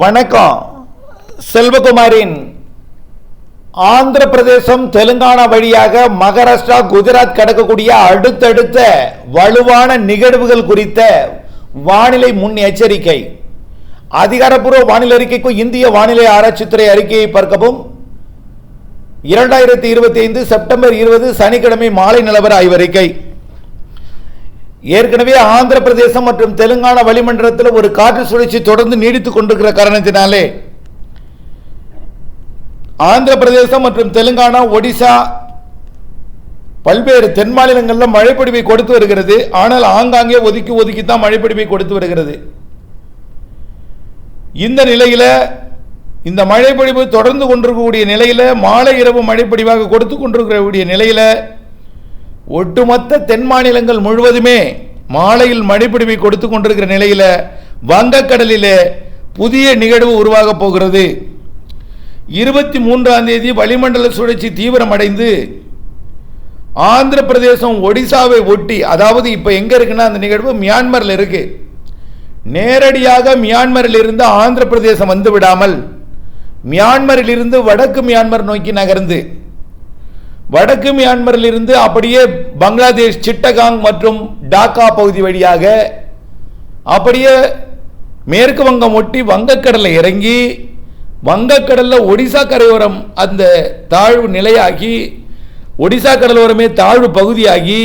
வணக்கம். செல்வகுமாரின் ஆந்திர பிரதேசம் தெலுங்கானா வழியாக மகாராஷ்டிரா குஜராத் கடக்கக்கூடிய அடுத்தடுத்த வலுவான நிகழ்வுகள் குறித்த வானிலை முன் எச்சரிக்கை. அதிகாரப்பூர்வ வானிலை அறிக்கைக்கும் இந்திய வானிலை ஆராய்ச்சித்துறை அறிக்கையை பார்க்கவும். இரண்டாயிரத்தி இருபத்தி ஐந்து செப்டம்பர் இருபது சனிக்கிழமை மாலை நிலவர ஆய்வறிக்கை. ஏற்கனவே ஆந்திர பிரதேசம் மற்றும் தெலுங்கானா வளிமண்டலத்தில் ஒரு காற்று சுழற்சி தொடர்ந்து நீடித்துக் கொண்டிருக்கிற காரணத்தினாலே ஆந்திர பிரதேசம் மற்றும் தெலுங்கானா ஒடிசா பல்வேறு தென் மாநிலங்களில் மழைப்பொழிவை கொடுத்து வருகிறது. ஆனால் ஆங்காங்கே ஒதுக்கி ஒதுக்கி தான் மழைப்பொழிவை கொடுத்து வருகிறது. இந்த நிலையில் இந்த மழைப்பொழிவு தொடர்ந்து கொண்டிருக்கக்கூடிய நிலையில் மாலை இரவு மழைப்பொழிவாக கொடுத்து கொண்டிருக்கக்கூடிய நிலையில் ஒட்டுமொத்த தென் மாநிலங்கள் முழுவதுமே மாலையில் மழைப்பொழிவை கொடுத்து கொண்டிருக்கிற நிலையில் வங்கக்கடலிலே புதிய நிகழ்வு உருவாக போகிறது. இருபத்தி மூன்றாம் தேதி வளிமண்டல சுழற்சி தீவிரமடைந்து ஆந்திர பிரதேசம் ஒடிசாவை ஒட்டி அதாவது இப்போ எங்கே இருக்குன்னா அந்த நிகழ்வு மியான்மரில் இருக்கு. நேரடியாக மியான்மரில் இருந்து ஆந்திர பிரதேசம் வந்து விடாமல் மியான்மரில் இருந்து வடக்கு மியான்மர் நோக்கி நகர்ந்து வடக்கு மியான்மரில் இருந்து அப்படியே பங்களாதேஷ் சிட்டகாங் மற்றும் டாக்கா பகுதி வழியாக அப்படியே மேற்கு வங்கம் ஒட்டி வங்கக்கடலை இறங்கி வங்கக்கடலில் ஒடிசா கரையோரம் அந்த தாழ்வு நிலையாகி ஒடிசா கடலோரமே தாழ்வு பகுதியாகி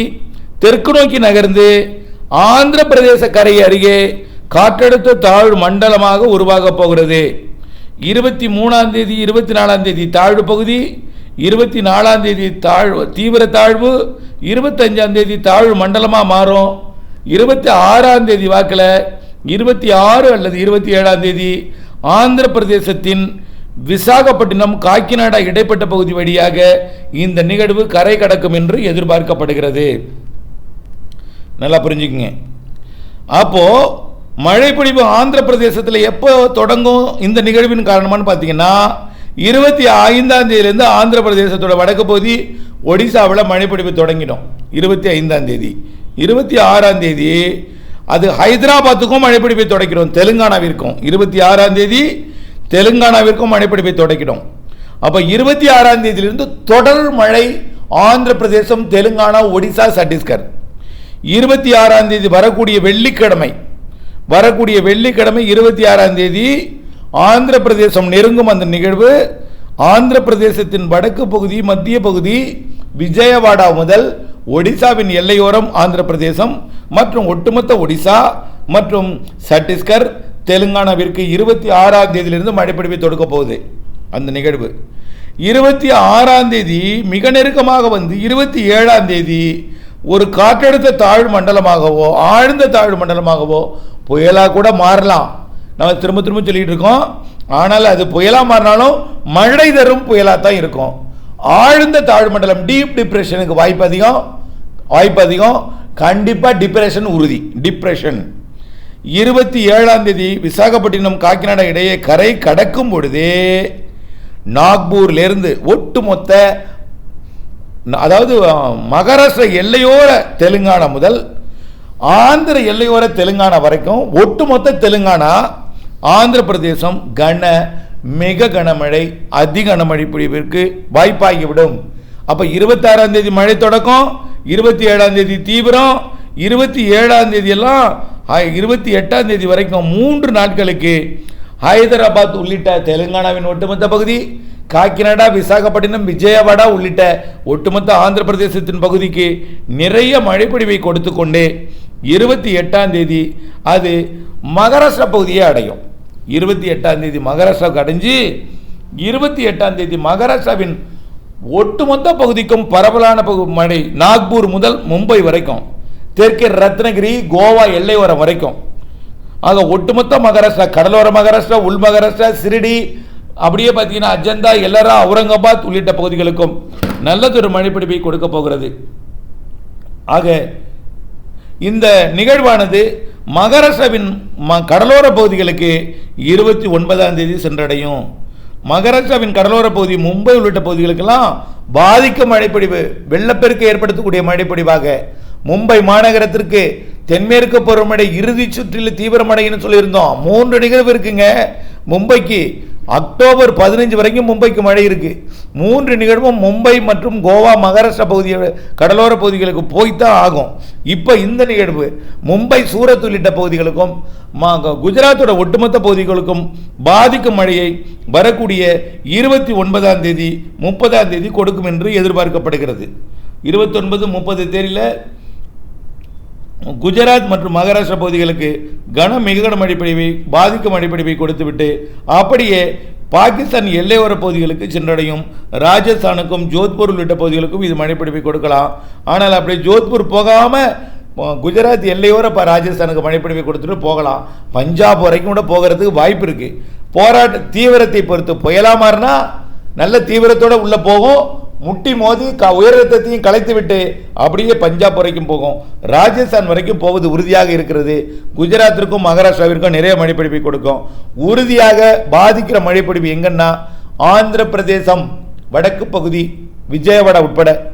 தெற்கு நோக்கி நகர்ந்து ஆந்திர பிரதேச கரை அருகே காற்றழுத்த தாழ்வு மண்டலமாக உருவாக போகிறது. இருபத்தி மூணாம் தேதி இருபத்தி நாலாம் தேதி தாழ்வு பகுதி இருபத்தி நாலாம் தேதி தாழ்வு தீவிர தாழ்வு இருபத்தஞ்சாம் தேதி தாழ்வு மண்டலமாக மாறும். இருபத்தி ஆறாம் தேதி வாக்கில் இருபத்தி ஆறு அல்லது இருபத்தி ஏழாம் தேதி ஆந்திர பிரதேசத்தின் விசாகப்பட்டினம் காக்கிநாடா இடைப்பட்ட பகுதி வழியாக இந்த நிகழ்வு கரை கடக்கும் என்று எதிர்பார்க்கப்படுகிறது. நல்லா புரிஞ்சுக்குங்க. அப்போ மழைப்பொழிவு ஆந்திர பிரதேசத்தில் எப்போ தொடங்கும் இந்த நிகழ்வின் காரணமான்னு பார்த்தீங்கன்னா இருபத்தி ஐந்தாம் தேதியிலேருந்து ஆந்திர பிரதேசத்தோட வடக்கு பகுதி ஒடிசாவில் மழைப்பொழிவு தொடங்கிடும். இருபத்தி ஐந்தாம் தேதி. இருபத்தி ஆறாம் தேதி அது ஹைதராபாத்துக்கும் மழைப்பிடிப்பை தொடக்கிடும் தெலுங்கானாவிற்கும். இருபத்தி ஆறாம் தேதி தெலுங்கானாவிற்கும் மழைப்பிடிப்பை தொடக்கிடும். அப்போ இருபத்தி ஆறாம் தேதியிலிருந்து தொடர் மழை ஆந்திர பிரதேசம் தெலுங்கானா ஒடிசா சத்தீஸ்கர். இருபத்தி ஆறாம் தேதி வரக்கூடிய வெள்ளிக்கிழமை. வரக்கூடிய வெள்ளிக்கிழமை இருபத்தி ஆறாம் தேதி ஆந்திர பிரதேசம் நெருங்கும் அந்த நிகழ்வு. ஆந்திர பிரதேசத்தின் வடக்கு பகுதி மத்திய பகுதி விஜயவாடா முதல் ஒடிசாவின் எல்லையோரம் ஆந்திர பிரதேசம் மற்றும் ஒட்டுமொத்த ஒடிசா மற்றும் சத்தீஸ்கர் தெலுங்கானாவிற்கு இருபத்தி ஆறாம் தேதியிலிருந்து மழைப்பிடிப்பை தொடுக்க போகுது அந்த நிகழ்வு. இருபத்தி ஆறாம் தேதி மிக நெருக்கமாக வந்து இருபத்தி ஏழாம் தேதி ஒரு காற்றழுத்த தாழ்வு மண்டலமாகவோ ஆழ்ந்த தாழ்வு மண்டலமாகவோ புயலாக கூட மாறலாம். நம்ம திரும்ப திரும்ப சொல்லிட்டு இருக்கோம். ஆனால் அது புயலாக மாறினாலும் மழை தரும் புயலாக தான் இருக்கும். ஆழ்ந்த தாழ்மண்டலம் டீப் டிப்ரெஷனுக்கு வாய்ப்பு அதிகம். வாய்ப்பு அதிகம். கண்டிப்பாக டிப்ரெஷன் உறுதி. டிப்ரெஷன் இருபத்தி ஏழாம் தேதி விசாகப்பட்டினம் காக்கிநாடா இடையே கரை கடக்கும் பொழுதே நாக்பூர்லேருந்து ஒட்டுமொத்த அதாவது மகாராஷ்டிர எல்லையோர தெலுங்கானா முதல் ஆந்திர எல்லையோர தெலுங்கானா வரைக்கும் ஒட்டுமொத்த தெலுங்கானா ஆந்திர பிரதேசம் கன மிக கனமழை அதி கனமழை பொழிவிற்கு வாய்ப்பாகிவிடும். அப்போ இருபத்தாறாம் தேதி மழை தொடக்கம் இருபத்தி ஏழாம் தேதி தீவிரம் இருபத்தி ஏழாம் தேதியெல்லாம் இருபத்தி எட்டாம் தேதி வரைக்கும் மூன்று நாட்களுக்கு ஹைதராபாத் உள்ளிட்ட தெலுங்கானாவின் ஒட்டுமொத்த பகுதி காக்கிநாடா விசாகப்பட்டினம் விஜயவாடா உள்ளிட்ட ஒட்டுமொத்த ஆந்திர பிரதேசத்தின் பகுதிக்கு நிறைய மழைப்பொழிவை கொடுத்து கொண்டு இருபத்தி எட்டாம் தேதி அது மகாராஷ்டிரா பகுதியை அடையும். இருபத்தி எட்டாம் தேதி மகாராஷ்டிராவுக்கு அடைஞ்சு இருபத்தி எட்டாம் தேதி மகாராஷ்டிராவின் ஒட்டுமொத்த பகுதிக்கும் பரவலான பகு மழை நாக்பூர் முதல் மும்பை வரைக்கும் தெற்கே ரத்னகிரி கோவா எல்லையோரம் வரைக்கும். ஆக ஒட்டுமொத்த மகாராஷ்டிரா கடலோர மகாராஷ்டிரா உள் மகாராஷ்டிரா சிரிடி அப்படியே பார்த்தீங்கன்னா அஜந்தா எல்லாரா அவுரங்காபாத் உள்ளிட்ட பகுதிகளுக்கும் நல்லதொரு மழைப்பிடிப்பை கொடுக்க போகிறது. ஆக இந்த நிகழ்வானது மகரசவின் ம கடலோர பகுதிகளுக்கு இருபத்தி ஒன்பதாம் தேதி சென்றடையும். மகாராஷ்டிராவின் கடலோர பகுதி மும்பை உள்ளிட்ட பகுதிகளுக்கெல்லாம் பாதிக்கும் மழைப்பொழிவு வெள்ளப்பெருக்கு ஏற்படுத்தக்கூடிய மழைப்பொழிவாக. மும்பை மாநகரத்திற்கு தென்மேற்கு பருவமழை இறுதி சுற்றில் தீவிரமடைன்னு சொல்லியிருந்தோம். மூன்று நிகழ்வு இருக்குங்க. மும்பைக்கு அக்டோபர் பதினஞ்சு வரைக்கும் மும்பைக்கு மழை இருக்குது மூன்று நிகழ்வும் மும்பை மற்றும் கோவா மகாராஷ்டிரா பகுதியோட கடலோர பகுதிகளுக்கு போய்த்தான் ஆகும். இப்போ இந்த நிகழ்வு மும்பை சூரத் உள்ளிட்ட பகுதிகளுக்கும் குஜராத்தோட ஒட்டுமொத்த பகுதிகளுக்கும் பாதிக்கும் மழையை வரக்கூடிய இருபத்தி ஒன்பதாம் தேதி முப்பதாம் தேதி கொடுக்கும் என்று எதிர்பார்க்கப்படுகிறது. இருபத்தொன்பது முப்பது தேதியில் குஜராத் மற்றும் மகாராஷ்டிரா பகுதிகளுக்கு கன மிககன மழைப்பொழிவை பாதிக்கும் மழைப்பொழிவை கொடுத்துவிட்டு அப்படியே பாகிஸ்தான் எல்லையோர பகுதிகளுக்கு சென்றடையும் ராஜஸ்தானுக்கும் ஜோத்பூர் உள்ளிட்ட பகுதிகளுக்கும் இது மழைப்பிடிப்பை கொடுக்கலாம். ஆனால் அப்படி ஜோத்பூர் போகாமல் குஜராத் எல்லையோர இப்போ ராஜஸ்தானுக்கு மழைப்பிடிப்பை கொடுத்துட்டு போகலாம். பஞ்சாப் வரைக்கும் கூட போகிறதுக்கு வாய்ப்பு இருக்குது போராட்ட தீவிரத்தை பொறுத்து புயலாக மாறினா நல்ல தீவிரத்தோடு உள்ளே போகும். முட்டி மோதி க உயரத்தையும் கலைத்து விட்டு அப்படியே பஞ்சாப் வரைக்கும் போகும். ராஜஸ்தான் வரைக்கும் போவது உறுதியாக இருக்கிறது. குஜராத்திற்கும் மகாராஷ்டிராவிற்கும் நிறைய மழைப்பிடிப்பை கொடுக்கும். உறுதியாக பாதிக்கிற மழைப்பிடிப்பு எங்கன்னா ஆந்திர பிரதேசம் வடக்கு பகுதி விஜயவாடா உட்பட.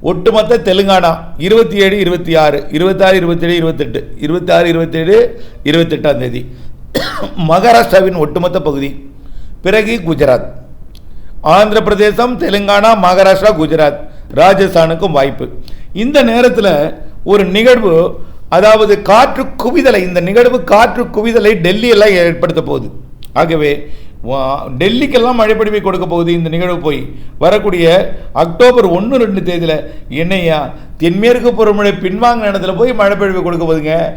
ஒட்டுமொத்த தெலுங்கானா இருபத்தி ஏழு இருபத்தி ஆறு இருபத்தாறு இருபத்தேழு இருபத்தெட்டு இருபத்தாறு இருபத்தேழு இருபத்தெட்டாம் தேதி. மகாராஷ்டிராவின் ஒட்டுமொத்த பகுதி. பிறகு குஜராத். ஆந்திர பிரதேசம் தெலுங்கானா மகாராஷ்டிரா குஜராத் ராஜஸ்தானுக்கும் வாய்ப்பு. இந்த நேரத்தில் ஒரு நிகழ்வு அதாவது காற்று குவிதலை இந்த நிகழ்வு காற்று குவிதலை டெல்லியெல்லாம் ஏற்படுத்த போகுது. ஆகவே வா- டெல்லிக்கெல்லாம் மழைப்படிமை கொடுக்க போகுது இந்த நிகழ்வு போய். வரக்கூடிய அக்டோபர் ஒன்று ரெண்டு தேதியில் என்னையா தென்மேற்கு பருவமழை பின்வாங்கின இடத்துல போய் மழைப்பொழிவை கொடுக்க போகுதுங்க.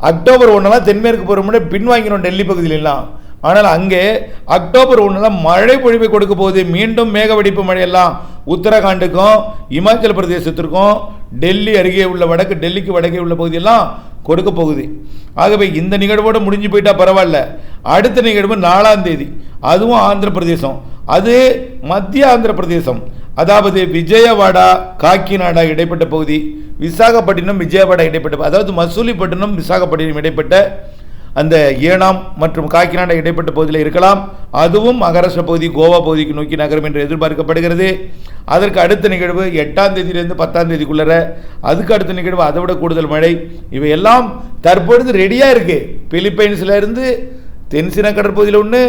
அக்டோபர் ஒன்றெல்லாம் தென்மேற்கு பருவமழை பின்வாங்கிடும் டெல்லி பகுதியிலெல்லாம். ஆனால் அங்கே அக்டோபர் ஒன்றில் மழை பொழிவை கொடுக்க போகுது. மீண்டும் மேக வெடிப்பு மழையெல்லாம் உத்தரகாண்டுக்கும் இமாச்சல பிரதேசத்திற்கும் டெல்லி அருகே உள்ள வடக்கு டெல்லிக்கு வடக்கே உள்ள பகுதியெல்லாம் கொடுக்க போகுது. ஆகவே இந்த நிகழ்வோடு முடிஞ்சு போயிட்டா பரவாயில்ல. அடுத்த நிகழ்வு நாலாம் தேதி. அதுவும் ஆந்திர பிரதேசம். அது மத்திய ஆந்திர பிரதேசம். அதாவது விஜயவாடா காக்கிநாடா இடைப்பட்ட பகுதி. விசாகப்பட்டினம் விஜயவாடா இடைப்பட்ட அதாவது மசூலிப்பட்டினம் விசாகப்பட்டினம் இடைப்பட்ட அந்த ஏனாம் மற்றும் காக்கிநாடா இடைப்பட்ட பகுதியில் இருக்கலாம். அதுவும் மகாராஷ்டிரா பகுதி கோவா பகுதிக்கு நோக்கி நகரும் என்று எதிர்பார்க்கப்படுகிறது. அதற்கு அடுத்த நிகழ்வு எட்டாம் தேதியிலிருந்து பத்தாம் தேதிக்குள்ளற அதுக்கு அடுத்த நிகழ்வு அதை விட கூடுதல் மழை. இவையெல்லாம் தற்பொழுது ரெடியாக இருக்குது பிலிப்பைன்ஸ்லேருந்து தென்சின கடற்பகுதியில் ஒன்று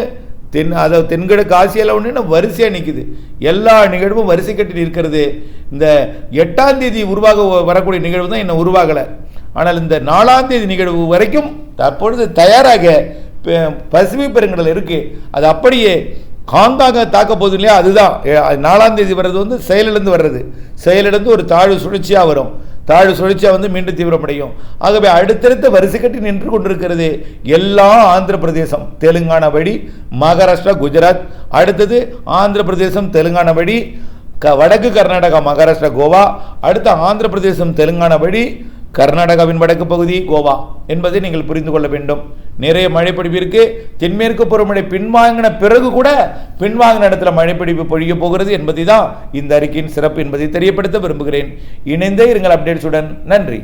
தென் அதாவது தென்கிழக்கு ஆசியாவில் ஒன்று வரிசையாக நிற்குது எல்லா நிகழ்வும் வரிசை கட்டி நிற்கிறது. இந்த எட்டாம் தேதி உருவாக வரக்கூடிய நிகழ்வு தான் இன்னும் உருவாகலை. ஆனால் இந்த நாலாம் தேதி நிகழ்வு வரைக்கும் தற்பொழுது தயாராக ப- பசிபிக் பெருங்கடல் இருக்கு. அது அப்படியே காங்காங்க தாக்க போகுது இல்லையா? அதுதான். நாலாம் தேதி வர்றது வந்து செயலிழந்து வர்றது. செயலிழந்து ஒரு தாழ்வு சுழற்சியாக வரும். தாழ்வு சுழற்சியாக வந்து மீண்டும் தீவிரமடையும். ஆகவே அடுத்தடுத்த வரிசை கட்டி நின்று கொண்டிருக்கிறது எல்லா ஆந்திர பிரதேசம் தெலுங்கானா வழி மகாராஷ்டிரா குஜராத். அடுத்தது ஆந்திர பிரதேசம் தெலுங்கானா வழி க வடக்கு கர்நாடகா மகாராஷ்டிரா கோவா. அடுத்த ஆந்திர பிரதேசம் தெலுங்கானா வழி கர்நாடகாவின் வடக்கு பகுதி கோவா என்பதை நீங்கள் புரிந்து கொள்ள வேண்டும். நிறைய மழைப்பிடிப்பு தென்மேற்கு பருவமழை பின்வாங்கின பிறகு கூட பின்வாங்கின இடத்துல மழைப்பிடிப்பு பொழிய போகிறது என்பதை தான் இந்த அறிக்கையின் சிறப்பு என்பதை தெரியப்படுத்த விரும்புகிறேன். இணைந்தே இருங்கள் அப்டேட்ஸுடன் நன்றி.